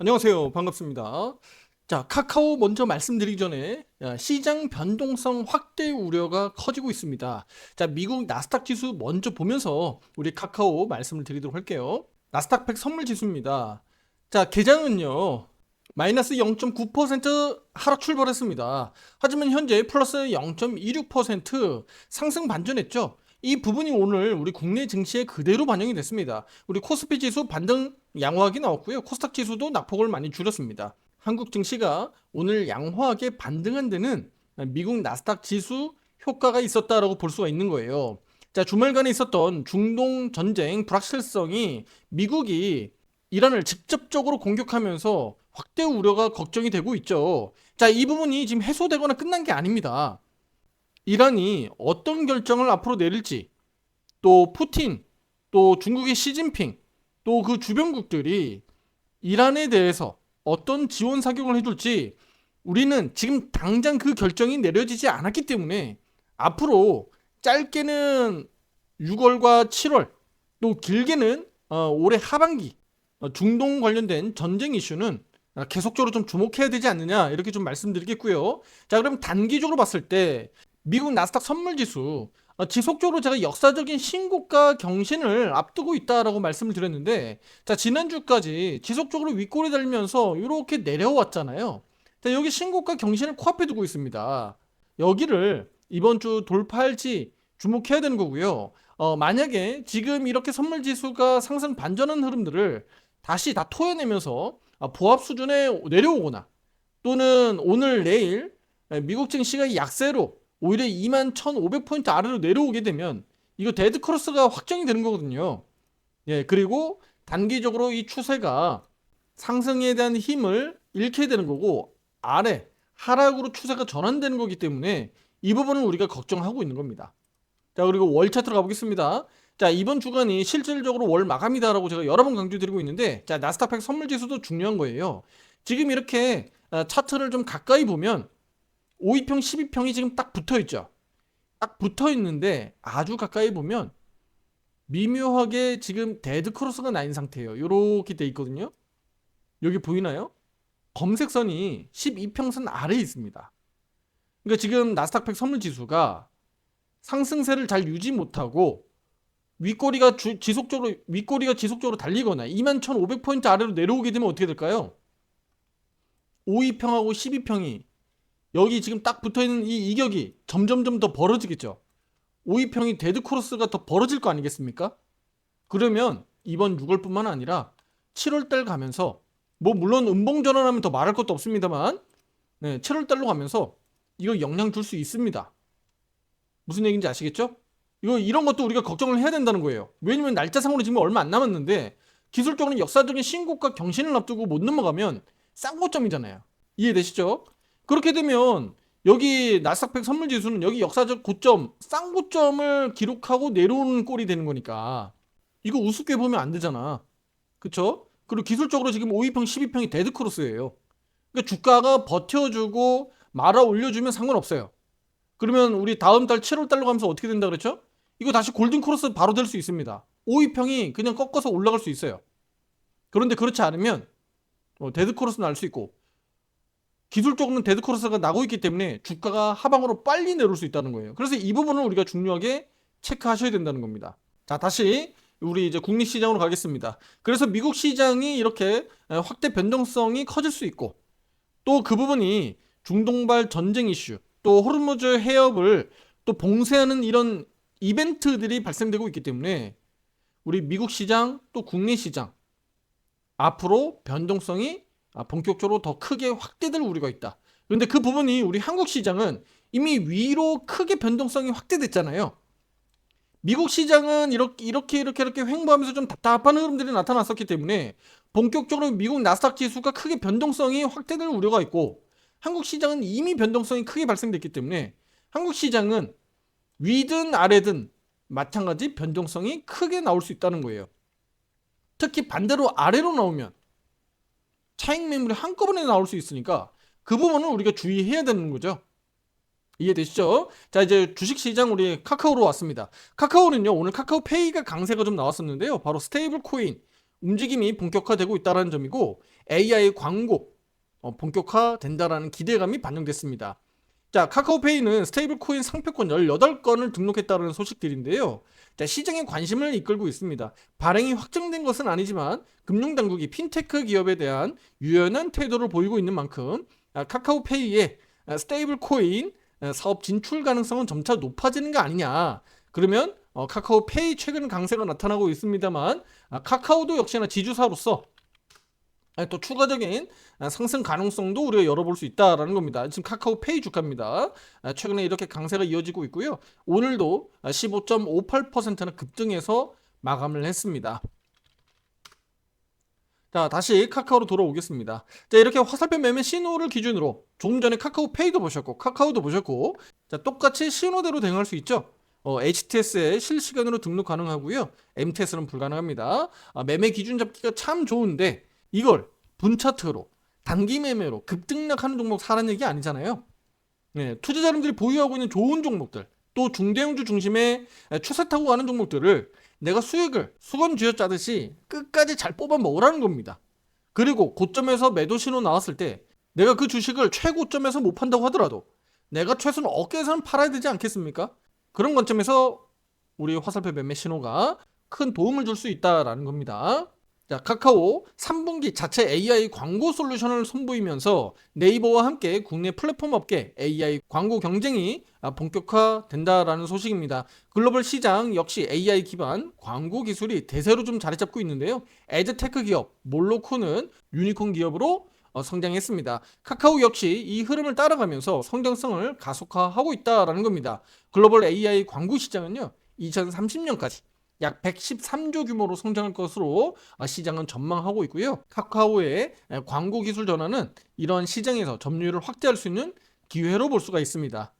안녕하세요. 반갑습니다. 자, 카카오 먼저 말씀드리기 전에 야, 시장 변동성 확대 우려가 커지고 있습니다. 자, 미국 나스닥 지수 먼저 보면서 우리 카카오 말씀을 드리도록 할게요. 나스닥 100 선물 지수입니다. 자, 개장은요. 마이너스 0.9% 하락 출발했습니다. 하지만 현재 플러스 0.26% 상승 반전했죠. 이 부분이 오늘 우리 국내 증시에 그대로 반영이 됐습니다. 우리 코스피 지수 반등 양호하게 나왔고요. 코스닥 지수도 낙폭을 많이 줄였습니다. 한국 증시가 오늘 양호하게 반등한 데는 미국 나스닥 지수 효과가 있었다라고 볼 수가 있는 거예요. 자, 주말간에 있었던 중동 전쟁 불확실성이 미국이 이란을 직접적으로 공격하면서 확대 우려가 걱정이 되고 있죠. 자, 이 부분이 지금 해소되거나 끝난 게 아닙니다. 이란이 어떤 결정을 앞으로 내릴지, 또 푸틴, 또 중국의 시진핑, 또 그 주변국들이 이란에 대해서 어떤 지원 사격을 해줄지 우리는 지금 당장 그 결정이 내려지지 않았기 때문에 앞으로 짧게는 6월과 7월, 또 길게는 어, 올해 하반기 어, 중동 관련된 전쟁 이슈는 어, 계속적으로 좀 주목해야 되지 않느냐 이렇게 좀 말씀드리겠고요. 자 그럼 단기적으로 봤을 때 미국 나스닥 선물 지수 어, 지속적으로 제가 역사적인 신고가 경신을 앞두고 있다라고 말씀을 드렸는데 자 지난주까지 지속적으로 윗골이 달면서 이렇게 내려왔잖아요. 자 여기 신고가 경신을 코앞에 두고 있습니다. 여기를 이번 주 돌파할지 주목해야 되는 거고요. 어, 만약에 지금 이렇게 선물 지수가 상승 반전한 흐름들을 다시 다 토해내면서 아, 보합 수준에 내려오거나 또는 오늘 내일 미국 증시가 약세로 오히려 21,500포인트 아래로 내려오게 되면 이거 데드 크로스가 확정이 되는 거거든요. 예, 그리고 단기적으로 이 추세가 상승에 대한 힘을 잃게 되는 거고 아래 하락으로 추세가 전환되는 거기 때문에 이 부분은 우리가 걱정하고 있는 겁니다. 자, 그리고 월 차트로 가보겠습니다. 자, 이번 주간이 실질적으로 월 마감이다라고 제가 여러 번 강조드리고 있는데, 자, 나스닥 100 선물 지수도 중요한 거예요. 지금 이렇게 아, 차트를 좀 가까이 보면 5위평, 12평이 지금 딱 붙어 있죠. 딱 붙어 있는데 아주 가까이 보면 미묘하게 지금 데드 크로스가 나인 상태예요. 이렇게 돼 있거든요. 여기 보이나요? 검색선이 12평선 아래에 있습니다. 그러니까 지금 나스닥 100 선물 지수가 상승세를 잘 유지 못하고 윗꼬리가 주- 지속적으로 윗꼬리가 지속적으로 달리거나 21,500포인트 아래로 내려오게 되면 어떻게 될까요? 5위평하고 12평이 여기 지금 딱 붙어 있는 이 이격이 점점점 더 벌어지겠죠. 5위평이 데드 크로스가 더 벌어질 거 아니겠습니까? 그러면 이번 6월뿐만 아니라 7월 달 가면서 뭐 물론 음봉 전환하면 더 말할 것도 없습니다만 네, 7월 달로 가면서 이거 영향 줄 수 있습니다. 무슨 얘기인지 아시겠죠? 이거 이런 것도 우리가 걱정을 해야 된다는 거예요. 왜냐면 날짜상으로 지금 얼마 안 남았는데 기술적으로 역사적인 신고가 경신을 앞두고 못 넘어가면 쌍고점이잖아요. 이해되시죠? 그렇게 되면 여기 나스닥100 선물 지수는 여기 역사적 고점, 쌍 고점을 기록하고 내려오는 꼴이 되는 거니까 이거 우습게 보면 안 되잖아. 그쵸? 그리고 기술적으로 지금 5위평, 12평이 데드 크로스예요. 그러니까 주가가 버텨주고 말아 올려주면 상관없어요. 그러면 우리 다음 달 7월 달로 가면서 어떻게 된다 그랬죠? 이거 다시 골든 크로스 바로 될 수 있습니다. 5위평이 그냥 꺾어서 올라갈 수 있어요. 그런데 그렇지 않으면 어, 데드 크로스 날 수 있고 기술적으로는 데드 크로스가 나고 있기 때문에 주가가 하방으로 빨리 내려올 수 있다는 거예요. 그래서 이 부분을 우리가 중요하게 체크하셔야 된다는 겁니다. 자, 다시 우리 이제 국내 시장으로 가겠습니다. 그래서 미국 시장이 이렇게 확대 변동성이 커질 수 있고 또 그 부분이 중동발 전쟁 이슈, 또 호르무즈 해협을 또 봉쇄하는 이런 이벤트들이 발생되고 있기 때문에 우리 미국 시장 또 국내 시장 앞으로 변동성이 아, 본격적으로 더 크게 확대될 우려가 있다. 그런데 그 부분이 우리 한국 시장은 이미 위로 크게 변동성이 확대됐잖아요. 미국 시장은 이렇게 이렇게 이렇게 이렇게 횡보하면서 좀 답답한 흐름들이 나타났었기 때문에 본격적으로 미국 나스닥 지수가 크게 변동성이 확대될 우려가 있고 한국 시장은 이미 변동성이 크게 발생됐기 때문에 한국 시장은 위든 아래든 마찬가지 변동성이 크게 나올 수 있다는 거예요. 특히 반대로 아래로 나오면 차익 매물이 한꺼번에 나올 수 있으니까 그 부분은 우리가 주의해야 되는 거죠. 이해되시죠? 자 이제 주식시장 우리 카카오로 왔습니다. 카카오는요 오늘 카카오페이가 강세가 좀 나왔었는데요. 바로 스테이블 코인 움직임이 본격화되고 있다는 점이고 AI 광고 어, 본격화된다라는 기대감이 반영됐습니다. 자, 카카오페이는 스테이블 코인 상표권 18건을 등록했다는 소식들인데요. 자, 시장의 관심을 이끌고 있습니다. 발행이 확정된 것은 아니지만 금융당국이 핀테크 기업에 대한 유연한 태도를 보이고 있는 만큼 아, 카카오페이의 아, 스테이블 코인 아, 사업 진출 가능성은 점차 높아지는 거 아니냐. 그러면 어, 카카오페이 최근 강세가 나타나고 있습니다만 아, 카카오도 역시나 지주사로서 아, 또 추가적인 아, 상승 가능성도 우리가 열어볼 수 있다라는 겁니다. 지금 카카오페이 주가입니다. 아, 최근에 이렇게 강세가 이어지고 있고요. 오늘도 15.58%나 급등해서 마감을 했습니다. 자, 다시 카카오로 돌아오겠습니다. 자, 이렇게 화살표 매매 신호를 기준으로 조금 전에 카카오페이도 보셨고 카카오도 보셨고 자, 똑같이 신호대로 대응할 수 있죠. 어, HTS에 실시간으로 등록 가능하고요. MTS는 불가능합니다. 아, 매매 기준 잡기가 참 좋은데 이걸 분차트로 단기 매매로 급등락하는 종목 사라는 얘기 아니잖아요. 네, 투자자분들이 보유하고 있는 좋은 종목들 또 중대형주 중심의 추세 타고 가는 종목들을 내가 수익을 수건 쥐어짜듯이 끝까지 잘 뽑아 먹으라는 겁니다. 그리고 고점에서 매도 신호 나왔을 때 내가 그 주식을 최고점에서 못 판다고 하더라도 내가 최소한 어깨에서는 팔아야 되지 않겠습니까? 그런 관점에서 우리 화살표 매매 신호가 큰 도움을 줄 수 있다라는 겁니다. 자, 카카오 3분기 자체 AI 광고 솔루션을 선보이면서 네이버와 함께 국내 플랫폼 업계 AI 광고 경쟁이 아, 본격화된다라는 소식입니다. 글로벌 시장 역시 AI 기반 광고 기술이 대세로 좀 자리 잡고 있는데요. 에드테크 기업 몰로코는 유니콘 기업으로 어, 성장했습니다. 카카오 역시 이 흐름을 따라가면서 성장성을 가속화하고 있다라는 겁니다. 글로벌 AI 광고 시장은요. 2030년까지 약 113조 규모로 성장할 것으로 어, 시장은 전망하고 있고요. 카카오의 광고 기술 전환은 이런 시장에서 점유율을 확대할 수 있는 기회로 볼 수가 있습니다.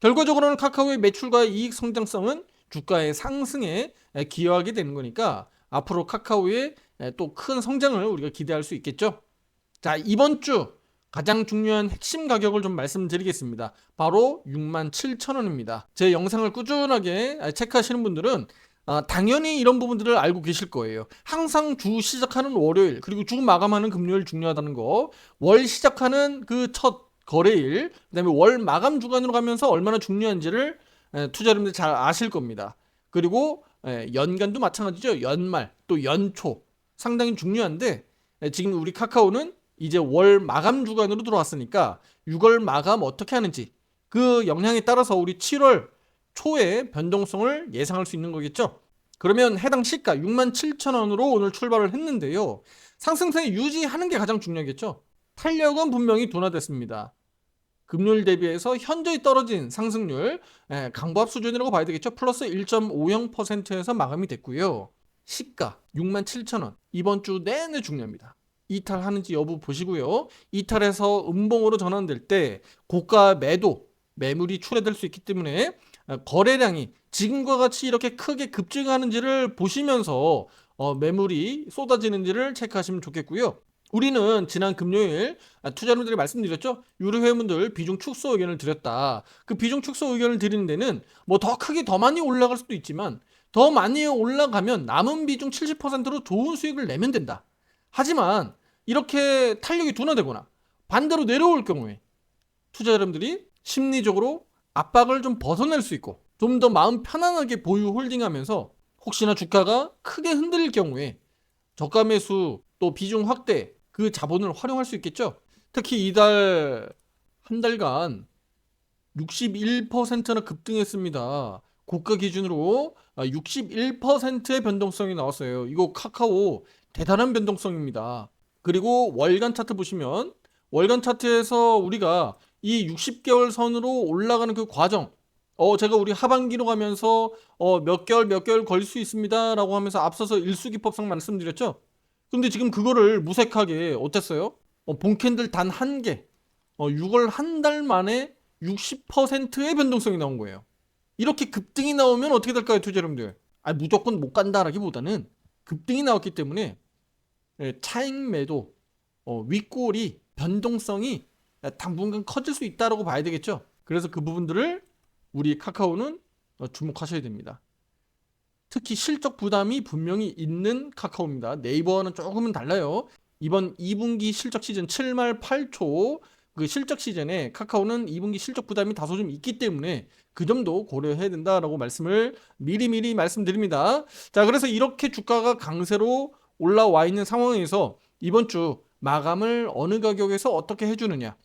결과적으로는 카카오의 매출과 이익 성장성은 주가의 상승에 기여하게 되는 거니까 앞으로 카카오의 또 큰 성장을 우리가 기대할 수 있겠죠. 자, 이번 주 가장 중요한 핵심 가격을 좀 말씀드리겠습니다. 바로 67,000원입니다. 제 영상을 꾸준하게 체크하시는 분들은 아, 당연히 이런 부분들을 알고 계실 거예요. 항상 주 시작하는 월요일 그리고 주 마감하는 금요일 중요하다는 거. 월 시작하는 그 첫 거래일, 그 다음에 월 마감 주간으로 가면서 얼마나 중요한지를 에, 투자자분들 잘 아실 겁니다. 그리고 에, 연간도 마찬가지죠. 연말 또 연초 상당히 중요한데 에, 지금 우리 카카오는 이제 월 마감 주간으로 들어왔으니까 6월 마감 어떻게 하는지 그 영향에 따라서 우리 7월 초의 변동성을 예상할 수 있는 거겠죠. 그러면 해당 시가 67,000원으로 오늘 출발을 했는데요. 상승세 유지하는 게 가장 중요하겠죠. 탄력은 분명히 둔화됐습니다. 금요일 대비해서 현저히 떨어진 상승률 예, 강보합 수준이라고 봐야 되겠죠. 플러스 1.50%에서 마감이 됐고요. 시가 67,000원 이번 주 내내 중요합니다. 이탈하는지 여부 보시고요. 이탈해서 음봉으로 전환될 때 고가 매도 매물이 출해될 수 있기 때문에 어, 거래량이 지금과 같이 이렇게 크게 급증하는지를 보시면서 어, 매물이 쏟아지는지를 체크하시면 좋겠고요. 우리는 지난 금요일 아, 투자자분들이 말씀드렸죠. 유료 회원분들 비중 축소 의견을 드렸다. 그 비중 축소 의견을 드리는 데는 뭐 더 크게 더 많이 올라갈 수도 있지만 더 많이 올라가면 남은 비중 70%로 좋은 수익을 내면 된다. 하지만 이렇게 탄력이 둔화되거나 반대로 내려올 경우에 투자 여러분들이 심리적으로 압박을 좀 벗어낼 수 있고 좀 더 마음 편안하게 보유 홀딩하면서 혹시나 주가가 크게 흔들릴 경우에 저가 매수 또 비중 확대 그 자본을 활용할 수 있겠죠. 특히 이달 한 달간 61%나 급등했습니다. 고가 기준으로 61%의 변동성이 나왔어요. 이거 카카오 대단한 변동성입니다. 그리고 월간 차트 보시면 월간 차트에서 우리가 이 60개월 선으로 올라가는 그 과정 어 제가 우리 하반기로 가면서 어 몇 개월 몇 개월 걸릴 수 있습니다라고 하면서 앞서서 일수기법상 말씀드렸죠. 근데 지금 그거를 무색하게 어땠어요? 어, 본캔들 단 한 개. 어 6월 한 달 만에 60%의 변동성이 나온 거예요. 이렇게 급등이 나오면 어떻게 될까요, 투자 여러분들? 아, 무조건 못 간다라기보다는 급등이 나왔기 때문에 예, 차익 매도, 어, 윗골이 변동성이 당분간 커질 수 있다라고 봐야 되겠죠. 그래서 그 부분들을 우리 카카오는 어, 주목하셔야 됩니다. 특히 실적 부담이 분명히 있는 카카오입니다. 네이버와는 조금은 달라요. 이번 2분기 실적 시즌 7말 8초 그 실적 시즌에 카카오는 2분기 실적 부담이 다소 좀 있기 때문에 그 점도 고려해야 된다라고 말씀을 미리미리 말씀드립니다. 자, 그래서 이렇게 주가가 강세로 올라와 있는 상황에서 이번 주 마감을 어느 가격에서 어떻게 해주느냐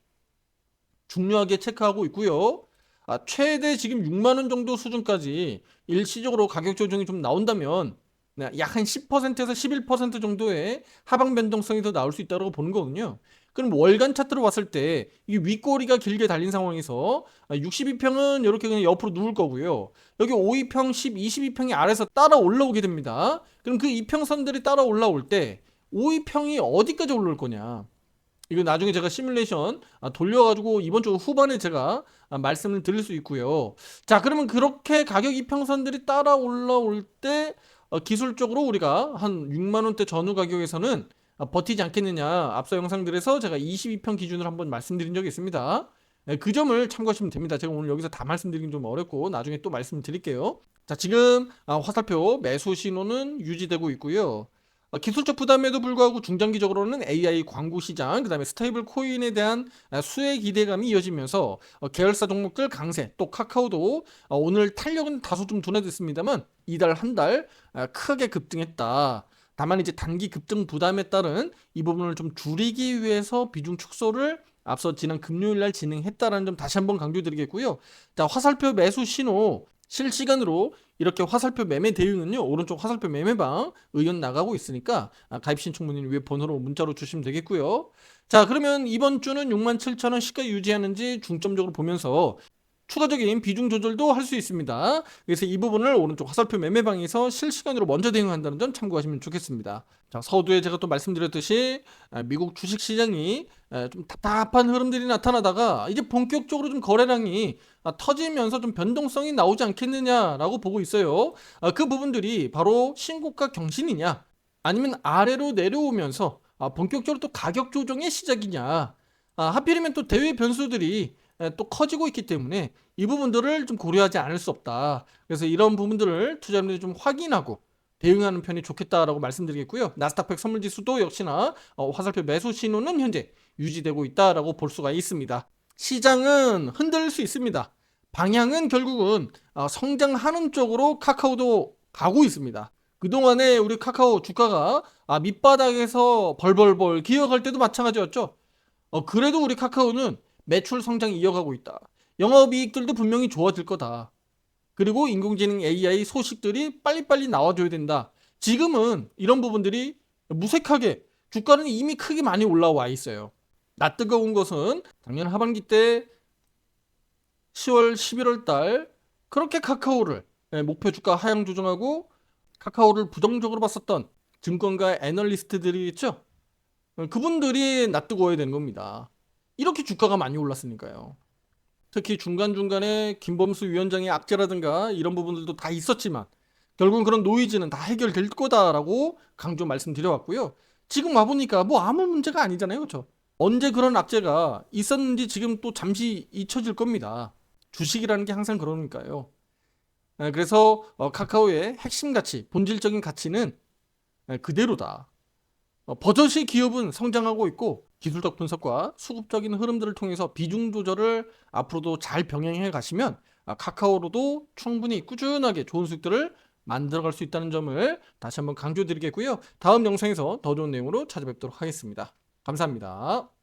중요하게 체크하고 있고요. 아, 최대 지금 6만 원 정도 수준까지 일시적으로 가격 조정이 좀 나온다면 네, 약한 10%에서 11% 정도의 하방 변동성이 더 나올 수 있다고 보는 거거든요. 그럼 월간 차트로 봤을 때 이 윗꼬리가 길게 달린 상황에서 62평은 이렇게 그냥 옆으로 누울 거고요. 여기 52평, 10, 22평이 아래서 따라 올라오게 됩니다. 그럼 그 이평선들이 따라 올라올 때 52평이 어디까지 올라올 거냐? 이거 나중에 제가 시뮬레이션 아, 돌려가지고 이번 주 후반에 제가 아, 말씀을 드릴 수 있고요. 자, 그러면 그렇게 가격 이평선들이 따라 올라올 때 어, 기술적으로 우리가 한 6만 원대 전후 가격에서는 아, 버티지 않겠느냐. 앞서 영상들에서 제가 22평 기준으로 한번 말씀드린 적이 있습니다. 네, 그 점을 참고하시면 됩니다. 제가 오늘 여기서 다 말씀드리긴 좀 어렵고 나중에 또 말씀드릴게요. 자, 지금 아, 화살표 매수 신호는 유지되고 있고요. 어, 기술적 부담에도 불구하고 중장기적으로는 AI 광고 시장, 그다음에 스테이블 코인에 대한 아, 수혜 기대감이 이어지면서 어, 계열사 종목들 강세, 또 카카오도 어, 오늘 탄력은 다소 좀 둔화됐습니다만 이달 한 달 크게 급등했다. 다만 이제 단기 급등 부담에 따른 이 부분을 좀 줄이기 위해서 비중 축소를 앞서 지난 금요일 날 진행했다라는 점 다시 한번 강조드리겠고요. 자, 화살표 매수 신호 실시간으로 이렇게 화살표 매매 대응은요 오른쪽 화살표 매매방 의견 나가고 있으니까 아, 가입 신청 문의는 위에 번호로 문자로 주시면 되겠고요. 자 그러면 이번 주는 67,000원 시가 유지하는지 중점적으로 보면서 추가적인 비중 조절도 할 수 있습니다. 그래서 이 부분을 오른쪽 화살표 매매방에서 실시간으로 먼저 대응한다는 점 참고하시면 좋겠습니다. 자, 서두에 제가 또 말씀드렸듯이 아, 미국 주식 시장이 아, 좀 답답한 흐름들이 나타나다가 이제 본격적으로 좀 거래량이 아, 터지면서 좀 변동성이 나오지 않겠느냐라고 보고 있어요. 그 부분들이 바로 신고가 경신이냐 아니면 아래로 내려오면서 본격적으로 또 가격 조정의 시작이냐 하필이면 또 대외 변수들이 또 커지고 있기 때문에 이 부분들을 좀 고려하지 않을 수 없다. 그래서 이런 부분들을 투자자들이 좀 확인하고 대응하는 편이 좋겠다라고 말씀드리겠고요. 나스닥 100 선물 지수도 역시나 어, 화살표 매수 신호는 현재 유지되고 있다라고 볼 수가 있습니다. 시장은 흔들릴 수 있습니다. 방향은 결국은 어, 성장하는 쪽으로 카카오도 가고 있습니다. 그동안에 우리 카카오 주가가 아, 밑바닥에서 벌벌벌 기어갈 때도 마찬가지였죠. 어, 그래도 우리 카카오는 매출 성장이 이어가고 있다. 영업이익들도 분명히 좋아질 거다. 그리고 인공지능 AI 소식들이 빨리빨리 나와줘야 된다. 지금은 이런 부분들이 무색하게 주가는 이미 크게 많이 올라와 있어요. 나 뜨거운 것은 작년 하반기 때 10월, 11월 달 그렇게 카카오를 예, 목표 주가 하향 조정하고 카카오를 부정적으로 봤었던 증권가 애널리스트들이 있죠. 그분들이 낯뜨거워야 되는 겁니다. 이렇게 주가가 많이 올랐으니까요. 특히 중간중간에 김범수 위원장의 악재라든가 이런 부분들도 다 있었지만 결국은 그런 노이즈는 다 해결될 거다라고 강조 말씀드려왔고요. 지금 와보니까 뭐 아무 문제가 아니잖아요. 그렇죠? 언제 그런 악재가 있었는지 지금 또 잠시 잊혀질 겁니다. 주식이라는 게 항상 그러니까요. 네, 그래서 어, 카카오의 핵심 가치, 본질적인 가치는 네, 그대로다. 어, 버젓이 기업은 성장하고 있고 기술적 분석과 수급적인 흐름들을 통해서 비중 조절을 앞으로도 잘 병행해 가시면 아, 카카오로도 충분히 꾸준하게 좋은 수익들을 만들어갈 수 있다는 점을 다시 한번 강조드리겠고요. 다음 영상에서 더 좋은 내용으로 찾아뵙도록 하겠습니다. 감사합니다.